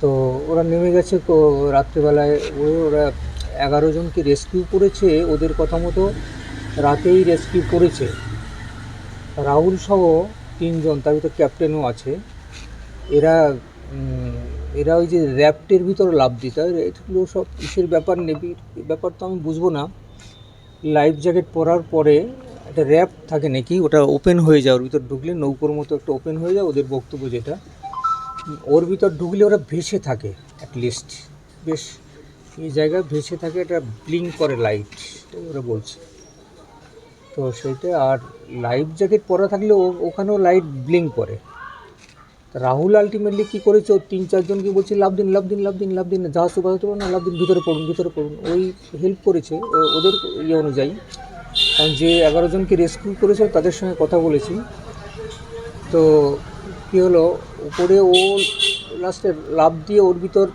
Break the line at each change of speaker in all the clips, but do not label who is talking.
তো ওরা নেমে গেছে রাত্রেবেলায়। ওরা এগারো জনকে রেস্কিউ করেছে, ওদের কথা মতো রাতেই রেস্কিউ করেছে। রাহুল সহ তিনজন, তার ভিতর ক্যাপ্টেনও আছে। এরা এরা ওই যে র্যাপ্টের ভিতর লাভ দিতে। এগুলো সব কিসের ব্যাপার নেবি ব্যাপার তো আমি বুঝব না। লাইফ জ্যাকেট পরার পরে একটা র্যাপ থাকে নাকি, ওটা ওপেন হয়ে যায়। ওর ভিতর ঢুকলে নৌকোর মতো একটা ওপেন হয়ে যায়, ওদের বক্তব্য যেটা। ওর ভিতর ঢুকলে ওরা ভেসে থাকে অ্যাটলিস্ট বেশ, এই জায়গায় ভেসে থাকে, এটা ব্লিং করে লাইট ওরা বলছে। তো সেইটা, আর লাইফ জ্যাকেট পরা থাকলে ওখানেও লাইট ব্লিং করে। রাহুল আলটিমেটলি কী করেছে? তিন, চারজনকে বলছে, লাভ দিন লাভ দিন লাভ দিন লাভ দিন জাহাজ তো বাজাতে না, লাভ দিন, ভিতরে পড়ুন ভিতরে পড়ুন। ওই হেল্প করেছে ওদের ইয়ে অনুযায়ী। কারণ যে এগারো জনকে রেস্কিউ করেছে তাদের সঙ্গে কথা বলেছি। তো কী হলো? উপরে ও লাস্টে লাভ দিয়ে ওর ভিতর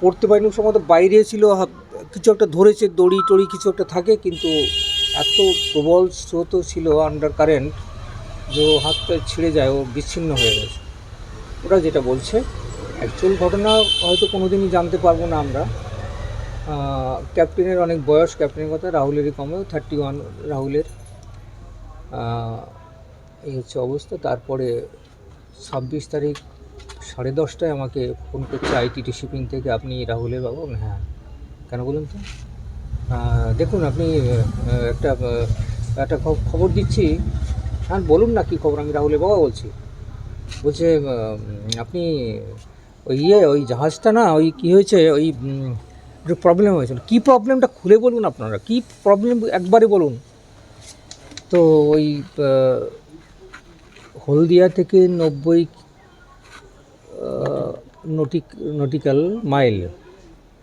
পড়তে পারিনি সম্ভবত বাইরে ছিল কিছু একটা ধরেছে, দড়ি টড়ি কিছু একটা থাকে, কিন্তু এত প্রবল স্রোত ছিল আন্ডার কারেন্ট যে ও হাতটা ছিঁড়ে যায়, ও বিচ্ছিন্ন হয়ে গেছে। ওরা যেটা বলছে অ্যাকচুয়াল ঘটনা হয়তো কোনো দিনই জানতে পারব না আমরা। ক্যাপ্টেনের অনেক বয়স ক্যাপ্টেনের কথা, রাহুলেরই কমেও থার্টি ওয়ান রাহুলের এই হচ্ছে অবস্থা। তারপরে ছাব্বিশ তারিখ সাড়ে দশটায় আমাকে ফোন করছে আইটিটি শিপিং থেকে। আপনি রাহুলের বাবু? হ্যাঁ। কেন বলুন তো? দেখুন, আপনি একটা একটা খবর দিচ্ছি। হ্যাঁ বলুন না কী খবর? আমি রাহুলের বাবা বলছি। বলছে আপনি ওই ইয়ে ওই জাহাজটা না, ওই কী হয়েছে, ওই একটু প্রবলেম হয়েছিল। কী প্রবলেমটা খুলে বলুন আপনারা? কী প্রবলেম একবারে বলুন। তো ওই হলদিয়া থেকে নব্বই নটিক, নটিক্যাল মাইল।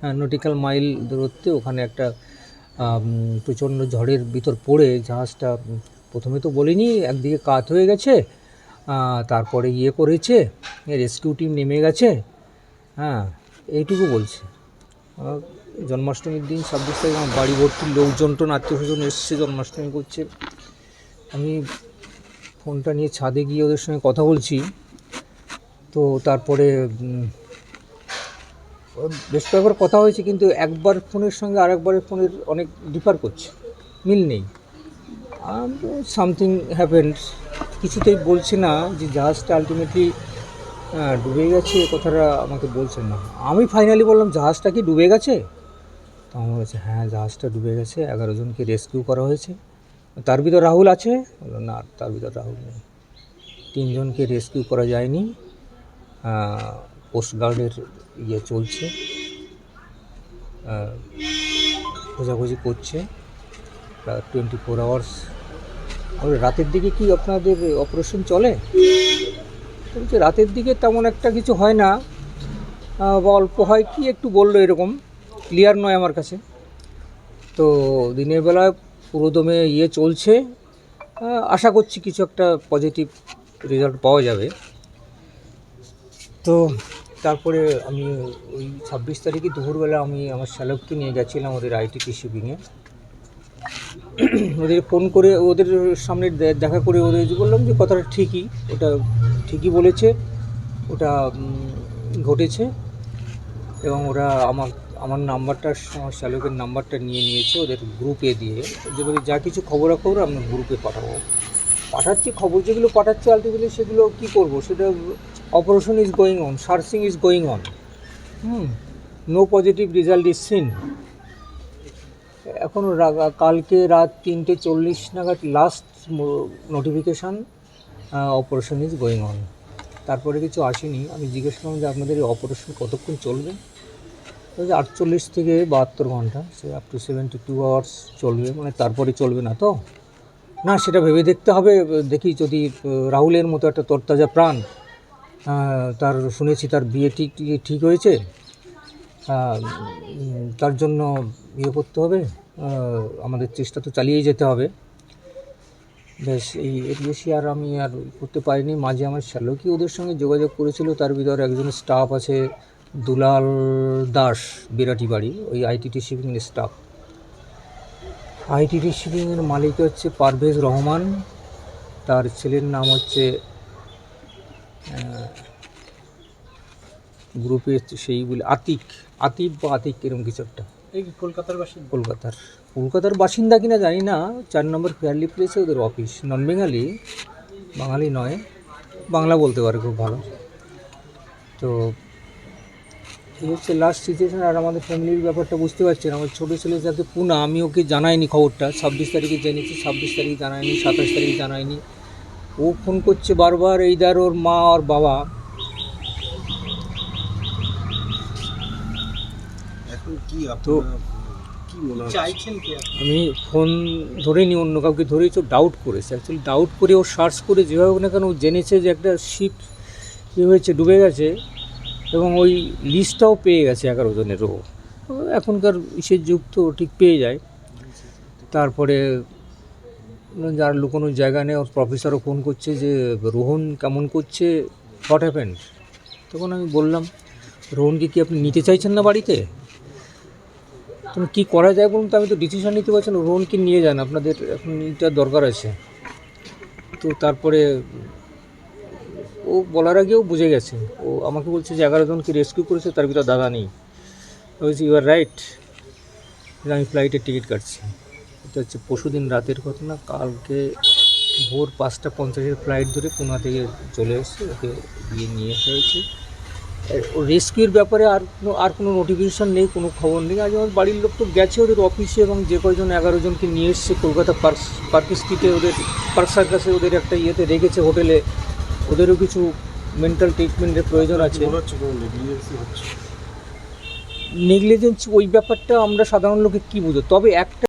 হ্যাঁ নটিক্যাল মাইল দূরত্বে ওখানে একটা প্রচণ্ড ঝড়ের ভিতর পড়ে, জাহাজটা প্রথমে তো বলিনি, একদিকে কাত হয়ে গেছে তারপরে ইয়ে করেছে, রেস্কিউ টিম নেমে গেছে হ্যাঁ এইটুকু বলছে। জন্মাষ্টমীর দিন ছাব্বিশ তারিখ, আমার বাড়ি ভর্তি লোকজন টোন, আত্মীয় স্বজন এসছে, জন্মাষ্টমী করছে। আমি ফোনটা নিয়ে ছাদে গিয়ে ওদের সঙ্গে কথা বলছি। তো তারপরে বেশ কয়েকবার কথা হয়েছে, কিন্তু একবার ফোনের সঙ্গে আরেকবারের ফোনের অনেক ডিফার করছে। মিল নেই। সামথিং হ্যাপেন্ড কিছুতেই বলছে না যে জাহাজটা আলটিমেটলি ডুবে গেছে কথাটা আমাকে বলছেন না। আমি ফাইনালি বললাম জাহাজটা কি ডুবে গেছে? তো আমার বলছে হ্যাঁ জাহাজটা ডুবে গেছে। এগারো জনকে রেস্কিউ করা হয়েছে। তার ভিতর রাহুল আছে? না, তার ভিতর রাহুল নেই। তিনজনকে রেস্কিউ করা যায়নি। কোস্টগার্ডের ইয়ে চলছে। খোঁজাখুঁজি করছে। টোয়েন্টি ফোর আওয়ার্স রাতের দিকে কি আপনাদের অপারেশন চলে? বলছে, রাতের দিকে তেমন একটা কিছু হয় না। বা অল্প হয় কি একটু বলল এরকম। ক্লিয়ার নয় আমার কাছে। তো দিনের বেলায় পুরোদমে ইয়ে চলছে। আশা করছি কিছু একটা পজিটিভ রেজাল্ট পাওয়া যাবে। তো তারপরে আমি ওই ছাব্বিশ তারিখে দুপুরবেলা আমি আমার শ্যালককে নিয়ে গেছিলাম ওদের আইটিটি শিপিংয়ে ওদের ফোন করে ওদের সামনে দেখা করে ওদের বললাম যে কথাটা ঠিকই, ওটা ঠিকই বলেছে, ওটা ঘটেছে এবং ওরা আমার আমার নাম্বারটা, আমার শ্যালকের নাম্বারটা নিয়ে নিয়েছে ওদের গ্রুপে দিয়ে। যে বলে, যা কিছু খবরাখবর আমরা গ্রুপে পাঠাবো। পাঠাচ্ছি, খবর যেগুলো পাঠাচ্ছি আলটিমেটলি সেগুলো কী করব? সেটা operation is going on searching is going on hmm no positive result is seen এখনও কালকে রাত তিনটে চল্লিশ নাগাদ last notification operation is going on তারপরে কিছু আসেনি। আমি জিজ্ঞেস করলাম যে, আপনাদের এই অপারেশন কতক্ষণ চলবে? আটচল্লিশ থেকে বাহাত্তর ঘণ্টা, সে up to seventy two hours চলবে মানে তারপরে চলবে না তো? না, সেটা ভেবে দেখতে হবে, দেখি যদি রাহুলের মতো একটা তরতাজা প্রাণ তার শুনেছি তার বিয়ে ঠিক ঠিক হয়েছে তার জন্য ইয়ে করতে হবে আমাদের চেষ্টা তো চালিয়ে যেতে হবে। বেশ, এই এর বেশি আর আমি আর করতে পারিনি, মাঝে আমার শ্যালকই ওদের সঙ্গে যোগাযোগ করেছিল, তার ভিতরে একজন স্টাফ আছে দুলাল দাস বিরাটি বাড়ি ওই আইটিটি শিপিং স্টাফ আইটিটি শিপিংয়ের মালিক হচ্ছে পারভেজ রহমান। তার ছেলের নাম হচ্ছে গ্রুপে সেই বলে আতিক। আতিফ বা আতিক এরকম কিছু একটা।
এই কি কলকাতার বাসিন্দা?
কলকাতার। কলকাতার বাসিন্দা কিনা জানি না। চার নম্বর ফেয়ারলি প্লেসে ওদের অফিস নন বেঙ্গালি বাঙালি নয়। বাংলা বলতে পারে খুব ভালো। তো এই হচ্ছে লাস্ট সিচুয়েশন আর আমাদের ফ্যামিলির ব্যাপারটা বুঝতে পারছেন। আমার ছোটো ছেলে যাতে পুনা আমি ওকে জানাইনি খবরটা। ছাব্বিশ তারিখে জেনেছি ছাব্বিশ তারিখে জানায়নি সাতাশ তারিখে জানায়নি ও ফোন করছে বারবার এই এইদার ওর মা আর বাবা।
কি
তো? আমি ফোন ধরে ধরেনি অন্য কাউকে ধরেই তো ডাউট করেছে। অ্যাকচুয়ালি ডাউট করে ও সার্চ করে যেভাবে না কেন ও জেনেছে যে একটা শিপ কী হয়েছে ডুবে গেছে। এবং ওই লিস্টটাও পেয়ে গেছে এগারো জনেরও এখনকার ইসের যুগ তো ঠিক পেয়ে যায়। তারপরে যার লুকোনোর জায়গা নেই, ওর প্রফেসরও ফোন করছে যে, রোহন কেমন করছে? হোয়াট হ্যাপেন্ড তখন আমি বললাম, রোহনকে কি আপনি নিতে চাইছেন না বাড়িতে? তুমি কী করা যায় বলুন তো? আমি তো ডিসিশন নিতে পারছি না। রোহনকে নিয়ে যান, আপনাদের এখন এটা দরকার আছে। তো তারপরে বলার আগেও বুঝে গেছে। ও আমাকে বলছে যে এগারো জনকে রেস্কিউ করেছে, তার ভিতরে দাদা নেই। বলছি ইউ আর রাইট আমি ফ্লাইটের টিকিট কাটছি। এটা হচ্ছে পরশুদিন রাতের ঘটনা। কালকে ভোর পাঁচটা পঞ্চাশের ফ্লাইট ধরে পুনা থেকে চলে এসেছে ওকে গিয়ে নিয়ে আসা হয়েছে। ও রেস্কিউর ব্যাপারে আর কোনো আর কোনো নোটিফিকেশান নেই, কোনো খবর নেই। আজ আমার বাড়ির লোক তো গেছে ওদের অফিসে এবং যে কয়জন এগারো জনকে নিয়ে এসছে কলকাতা পার্ক পার্ক স্ট্রিটে ওদের পার্ক সার্কাসে ওদের একটা ইয়েতে রেখেছে হোটেলে ওদেরও কিছু মেন্টাল ট্রিটমেন্টের প্রয়োজন আছে। নেগলিজেন্স ওই ব্যাপারটা আমরা সাধারণ লোকে কী বুঝো তবে একটা